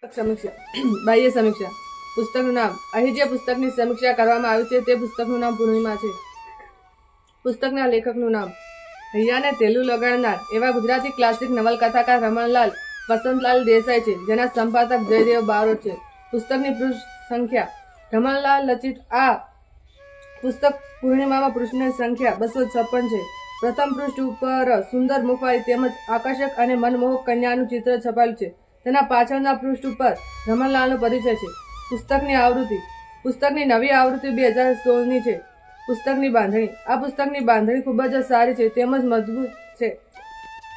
સમીક્ષા. બાહ્ય સમીક્ષા. પુસ્તકનું નામ. અહીં જે પુસ્તકની સમીક્ષા કરવામાં આવી છે તે પુસ્તકનું નામ પૂર્ણિમા છે. પુસ્તકના લેખકનું નામ. હૈયાને તેલું લગાડનાર એવા ગુજરાતી ક્લાસિક નવલકથાકાર રમણલાલ વસંતલાલ દેસાઈ છે, જેના સંપાદક જયદેવ બારોટ છે. પુસ્તકની પૃષ્ઠ સંખ્યા. રમણલાલ લચિત આ પુસ્તક પૂર્ણિમામાં પૃષ્ઠની સંખ્યા બસો છપ્પન છે. પ્રથમ પૃષ્ઠ ઉપર સુંદર મુખવાળી તેમજ આકર્ષક અને મનમોહક કન્યાનું ચિત્ર છપાયેલું છે. તેના પાછળના પૃષ્ઠ ઉપર રમણલાલનો પરિચય છે. પુસ્તકની આવૃત્તિ. પુસ્તકની નવી આવૃત્તિ બે હજાર સોળની છે. પુસ્તકની બાંધણી. આ પુસ્તકની બાંધણી ખૂબ જ સારી છે, તેમજ મજબૂત છે.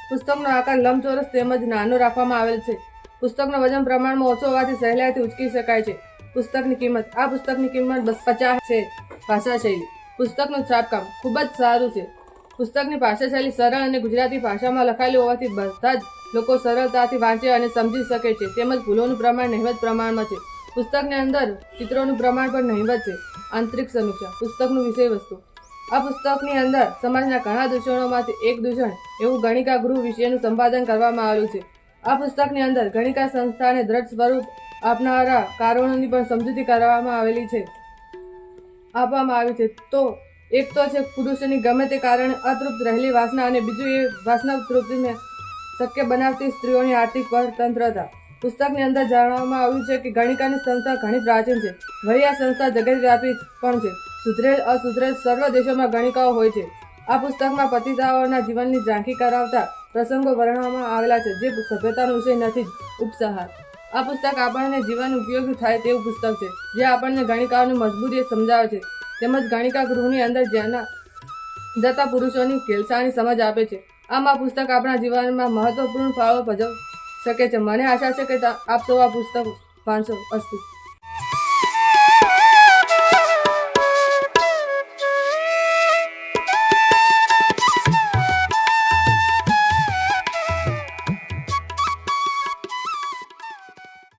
પુસ્તકનો આકાર લંબચોરસ તેમજ નાનો રાખવામાં આવેલ છે. પુસ્તકનો વજન પ્રમાણમાં ઓછો હોવાથી સહેલાઈથી ઉચકી શકાય છે. પુસ્તકની કિંમત. આ પુસ્તકની કિંમત બસ પચાસ છે ભાષા શૈલી પુસ્તકનું છાપકામ ખૂબ જ સારું છે. પુસ્તકની ભાષા શૈલી સરળ અને ગુજરાતી ભાષામાં લખાયેલી હોવાથી બધા જ લોકો સરળતાથી વાંચે અને સમજી શકે છે. તેમજ ભૂલોનું પ્રમાણ નહિવત પ્રમાણમાં છે. પુસ્તકની અંદર ચિત્રોનું પ્રમાણ પણ નહિવત છે. આંતરિક સમીક્ષા, પુસ્તકનું વિષય વસ્તુ આ પુસ્તકની અંદર સમાજના ઘણા દૂષણોમાંથી એક દૂષણ એવું ગણિકા ગૃહ વિશેનું સંપાદન કરવામાં આવ્યું છે. આ પુસ્તકની અંદર ગણિકા સંસ્થાને દ્રઢ સ્વરૂપ આપનારા કારણોની પણ સમજૂતી કરવામાં આવેલી છે. આપવામાં આવી છે. તો એક તો છે પુરુષોની ગમે તે કારણે અતૃપ્ત રહેલી વાસના અને બીજું એ વાસના તૃપ્તિને શક્ય બનાવતી સ્ત્રીઓની આર્થિક સ્વતંત્રતા પુસ્તકની અંદર જાણવામાં આવ્યું છે કે ગણિકાની સંસ્થા ઘણી પ્રાચીન છે. વળી આ સંસ્થા જગતવ્યાપી પણ છે. સુધરેલ અસુધરેલ સર્વ દેશોમાં ગણિકાઓ હોય છે. આ પુસ્તકમાં પતિતાઓના જીવનની ઝાંખી કરાવતા પ્રસંગો વર્ણવવામાં આવેલા છે, જે સભ્યતાનો વિષય નથી, ઉપસહાર. આ પુસ્તક આપણને જીવન ઉપયોગી થાય તેવું પુસ્તક છે, જે આપણને ગણિકાઓની મજબૂતી સમજાવે છે. તેમજ ગણિકા ગૃહની અંદર જેના જતા પુરુષોની ખેલસાની સમજ આપે છે. આમ આ પુસ્તક આપણા જીવનમાં મહત્વપૂર્ણ ફાળો ભજવી શકે છે. મને આશા છે કે આપ સૌ આ પુસ્તક વાંચો અસ્તુ.